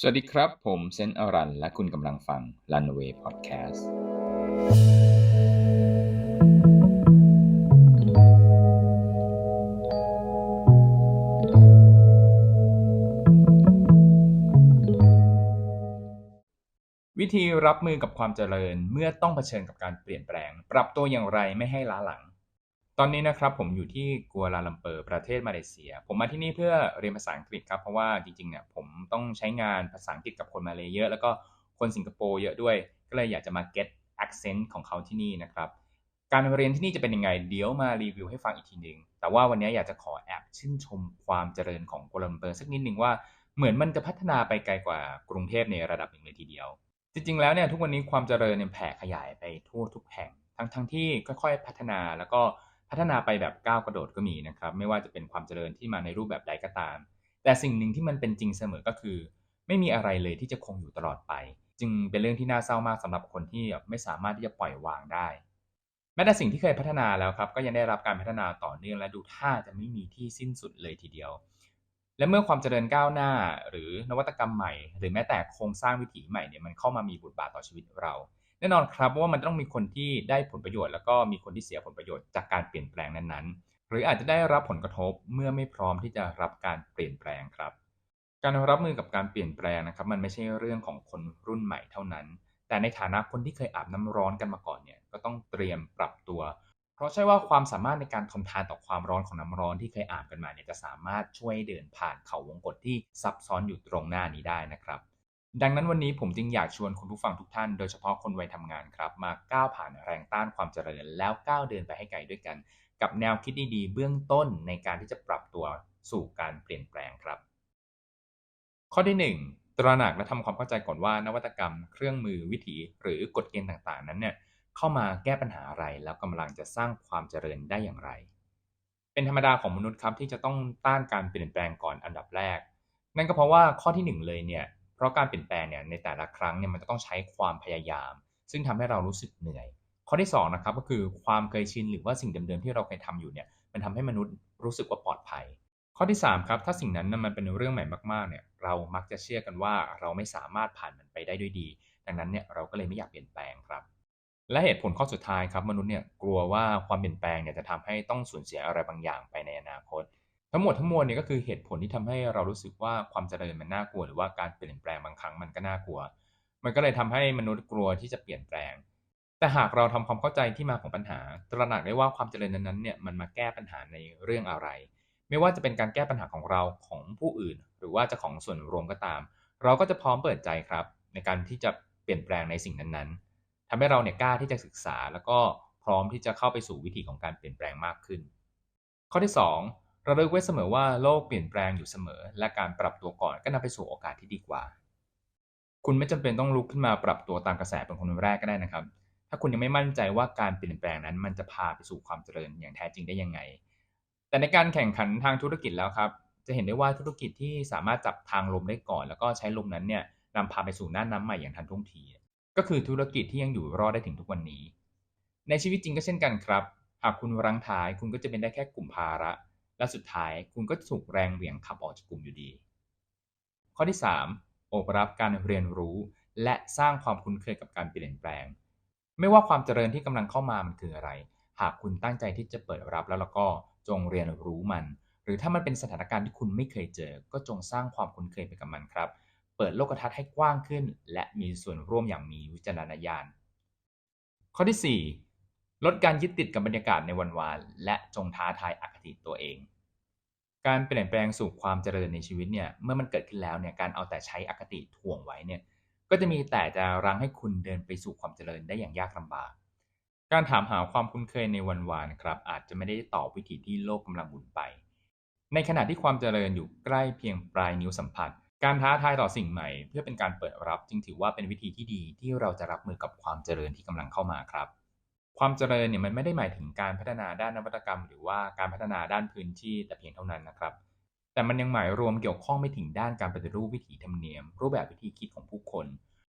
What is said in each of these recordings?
สวัสดีครับ ผมเซนอรัน และคุณกำลังฟัง Runway Podcast วิธีรับมือกับความเจริญเมื่อต้องเผชิญกับการเปลี่ยนแปลง ปรับตัวอย่างไรไม่ให้ล้าหลัง ตอนนี้นะครับผมอยู่ที่กัวลาลัมเปอร์ประเทศมาเลเซีย ผมมาที่นี่เพื่อเรียนภาษาอังกฤษครับ เพราะว่าจริงๆเนี่ยผมต้องใช้งานภาษาอังกฤษกับคนมาเลเยอะ แล้วก็คนสิงคโปร์เยอะด้วย ก็เลยอยากจะมา get accent ของเขาที่นี่นะครับ การเรียนที่นี่จะเป็นยังไง เดี๋ยวมารีวิวให้ฟังอีกทีหนึ่งแต่ว่าวันนี้อยากจะขอแอบชื่นชมความเจริญของกัวลาลัมเปอร์สักนิดหนึ่งว่าเหมือนมันจะพัฒนาไปไกลกว่ากรุงเทพในระดับหนึ่งเลยทีเดียว จริงๆแล้วเนี่ยทุกวันนี้ความเจริญเนี่ยแผ่ขยายไปทั่วทุกแห่ง ทั้งที่ค่อยๆ พัฒนาแล้วก็ พัฒนาไปแบบก้าวกระโดดก็มีนะครับ ไม่ว่าจะเป็นความเจริญที่มาในรูปแบบใดก็ตาม แต่สิ่งหนึ่งที่มันเป็นจริงเสมอก็คือ ไม่มีอะไรเลยที่จะคงอยู่ตลอดไป จึงเป็นเรื่องที่น่าเศร้ามากสำหรับคนที่ไม่สามารถที่จะปล่อยวางได้ แม้แต่สิ่งที่เคยพัฒนาแล้วครับ ก็ยังได้รับการพัฒนาต่อเนื่องและดูท่าจะไม่มีที่สิ้นสุดเลยทีเดียว และเมื่อความเจริญก้าวหน้า หรือนวัตกรรมใหม่ หรือแม้แต่โครงสร้างวิถีใหม่เนี่ยมันเข้ามามีบทบาทต่อชีวิตเรา แน่นอนครับว่ามันต้องมีคนที่ได้ผลประโยชน์ แล้วก็มีคนที่เสียผลประโยชน์จากการเปลี่ยนแปลงนั้นๆ หรืออาจจะได้รับผลกระทบเมื่อไม่พร้อมที่จะรับการเปลี่ยนแปลงครับ การรับมือกับการเปลี่ยนแปลงนะครับ มันไม่ใช่เรื่องของคนรุ่นใหม่เท่านั้น แต่ในฐานะคนที่เคยอาบน้ำร้อนกันมาก่อนเนี่ยก็ต้องเตรียมปรับตัว เพราะใช่ว่าความสามารถในการทนทานต่อความร้อนของน้ำร้อนที่เคยอาบกันมาเนี่ยจะสามารถช่วยเดินผ่านเขาวงกฏที่ซับซ้อนอยู่ตรงหน้านี้ได้นะครับ ดังนั้นวันนี้ผมจึงอยากชวนคุณผู้ฟังทุกท่าน โดยเฉพาะคนวัยทำงานครับมาก้าวผ่านแรงต้านความเจริญแล้วก้าวเดินไปให้ไกลด้วยกัน กับแนวคิดดีๆ เบื้องต้นในการที่จะปรับตัวสู่การเปลี่ยนแปลงครับ ข้อที่ 1 ตระหนักและทำความเข้าใจก่อนว่านวัตกรรม เครื่องมือวิถี หรือกฎเกณฑ์ต่างๆ นั้นเนี่ยเข้ามาแก้ปัญหาอะไรแล้วกำลังจะสร้างความเจริญได้อย่างไร เป็นธรรมดาของมนุษย์ครับที่จะต้องต้านการเปลี่ยนแปลงก่อนอันดับแรก นั่นก็เพราะว่าข้อที่ 1 เลยเนี่ย เพราะการเปลี่ยนแปลงเนี่ยในแต่ละครั้งเนี่ยมันจะต้องใช้ความพยายาม ซึ่งทำให้เรารู้สึกเหนื่อย ข้อที่2นะครับก็คือความเคยชินหรือว่าสิ่งเดิมๆที่เราเคยทำอยู่เนี่ยมันทำให้มนุษย์รู้สึกว่าปลอดภัย ข้อที่3ครับถ้าสิ่งนั้นมันเป็นเรื่องใหม่มากๆเนี่ยเรามักจะเชื่อกันว่าเราไม่สามารถผ่านมันไปได้ด้วยดี ดังนั้นเนี่ยเราก็เลยไม่อยากเปลี่ยนแปลงครับและเหตุผลข้อสุดท้ายครับมนุษย์เนี่ยกลัวว่าความเปลี่ยนแปลงเนี่ยจะทำให้ต้องสูญเสียอะไรบางอย่างไปในอนาคต ทั้งหมดทั้งมวลเนี่ยก็คือเหตุผลที่ทำให้เรารู้สึกว่าความเจริญมันน่ากลัว หรือว่าการเปลี่ยนแปลงบางครั้งมันก็น่ากลัว มันก็เลยทำให้มนุษย์กลัวที่จะเปลี่ยนแปลง แต่หากเราทำความเข้าใจที่มาของปัญหา ตระหนักได้ว่าความเจริญนั้นๆเนี่ยมันมาแก้ปัญหาในเรื่องอะไร ไม่ว่าจะเป็นการแก้ปัญหาของเราของผู้อื่น หรือว่าจะของส่วนรวมก็ตาม เราก็จะพร้อมเปิดใจครับ ในการที่จะเปลี่ยนแปลงในสิ่งนั้นๆทำให้เราเนี่ยกล้าที่จะศึกษา แล้วก็พร้อมที่จะเข้าไปสู่วิธีของการเปลี่ยนแปลงมากขึ้น ข้อที่ 2 ราเลิกไว้เสมอว่าโลกเปลี่ยนแปลงอยู่เสมอ และการปรับตัวก่อนก็นำไปสู่โอกาสที่ดีกว่า คุณไม่จำเป็นต้องลุกขึ้นมาปรับตัวตามกระแสเป็นคนแรกก็ได้นะครับ ถ้าคุณยังไม่มั่นใจว่าการเปลี่ยนแปลงนั้น มันจะพาไปสู่ความเจริญอย่างแท้จริงได้ยังไง แต่ในการแข่งขันทางธุรกิจแล้วครับ จะเห็นได้ว่าธุรกิจที่สามารถจับทางลมได้ก่อน แล้วก็ใช้ลมนั้นเนี่ยนำพาไปสู่หน้าน้ำใหม่อย่างทันท่วงที ก็คือธุรกิจที่ยังอยู่รอดได้ถึงทุกวันนี้ ในชีวิตจริงก็เช่นกันครับ หากคุณรังท้ายคุณก็จะเป็นได้แค่กลุ่มภาระ และสุดท้ายคุณก็ถูกแรงเหวี่ยงขับออกจากกลุ่มอยู่ดี ข้อที่3โอบรับการเรียนรู้ และสร้างความคุ้นเคยกับการเปลี่ยนแปลง ไม่ว่าความเจริญที่กำลังเข้ามามันคืออะไร หากคุณตั้งใจที่จะเปิดรับแล้วแล้วก็จงเรียนรู้มัน หรือถ้ามันเป็นสถานการณ์ที่คุณไม่เคยเจอ ก็จงสร้างความคุ้นเคยไปกับมันครับ เปิดโลกทัศน์ให้กว้างขึ้น และมีส่วนร่วมอย่างมีวิจารณญาณ ข้อที่ 4 ลดการยึดติดกับบรรยากาศในวันวาน และจงท้าทายอคติตัวเอง การเปลี่ยนแปลงสู่ความเจริญในชีวิตเนี่ยเมื่อมันเกิดขึ้นแล้วเนี่ยการเอาแต่ใช้อคติถ่วงไว้เนี่ยก็จะมีแต่จะรั้งให้คุณเดินไปสู่ความเจริญได้อย่างยากลำบาก การถามหาความคุ้นเคยในวันวานครับ อาจจะไม่ได้ตอบวิถีที่โลกกำลังหมุนไป ในขณะที่ความเจริญอยู่ใกล้เพียงปลายนิ้วสัมผัส การท้าทายต่อสิ่งใหม่ เพื่อเป็นการเปิดรับจึงถือว่าเป็นวิธีที่ดีที่เราจะรับมือกับความเจริญที่กำลังเข้ามาครับ ความเจริญเนี่ยมันไม่ได้หมายถึงการพัฒนาด้านนวัตกรรม หรือว่าการพัฒนาด้านพื้นที่แต่เพียงเท่านั้นนะครับ แต่มันยังหมายรวมเกี่ยวข้องไปถึงด้านการปฏิรูปวิถีธรรมเนียม รูปแบบวิธีคิดของผู้คน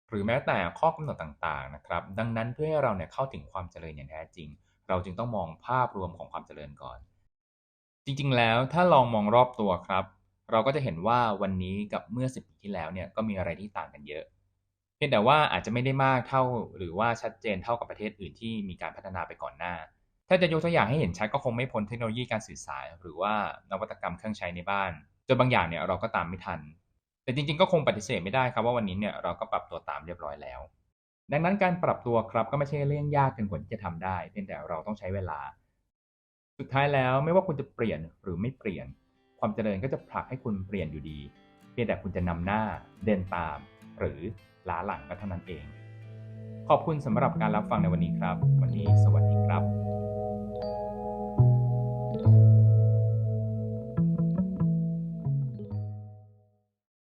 หรือแม้แต่ข้อกำหนดต่างๆนะครับ ดังนั้นเพื่อให้เราเนี่ยเข้าถึงความเจริญอย่างแท้จริง เราจึงต้องมองภาพรวมของความเจริญก่อน จริงๆ แล้วถ้าลองมองรอบตัวครับ เราก็จะเห็นว่าวันนี้กับเมื่อ10ปีที่แล้วเนี่ยก็มีอะไรที่ต่างกันเยอะ พียงแต่ว่าอาจจะไม่ได้มากเท่าหรือว่าชัดเจนเท่ากับประเทศอื่นที่มีการพัฒนาไปก่อนหน้า ถ้าจะยกตัวอย่างให้เห็นชัดก็คงไม่พ้นเทคโนโลยีการสื่อสาร หรือว่านวัตกรรมเครื่องใช้ในบ้านจนบางอย่างเนี่ยเราก็ตามไม่ทัน แต่จริงๆก็คงปฏิเสธไม่ได้ครับว่าวันนี้เนี่ยเราก็ปรับตัวตามเรียบร้อยแล้ว ดังนั้นการปรับตัวครับก็ไม่ใช่เรื่องยากเกินกว่าที่จะทำได้เพียงแต่เราต้องใช้เวลา สุดท้ายแล้วไม่ว่าคุณจะเปลี่ยนหรือไม่เปลี่ยน ความเจริญก็จะผลักให้คุณเปลี่ยนอยู่ดี เพียงแต่คุณจะนำหน้าเดินตาม หรือ ล้าหลังก็เท่านั้นเอง ขอบคุณสำหรับการรับฟังในวันนี้ครับ วันนี้สวัสดีครับ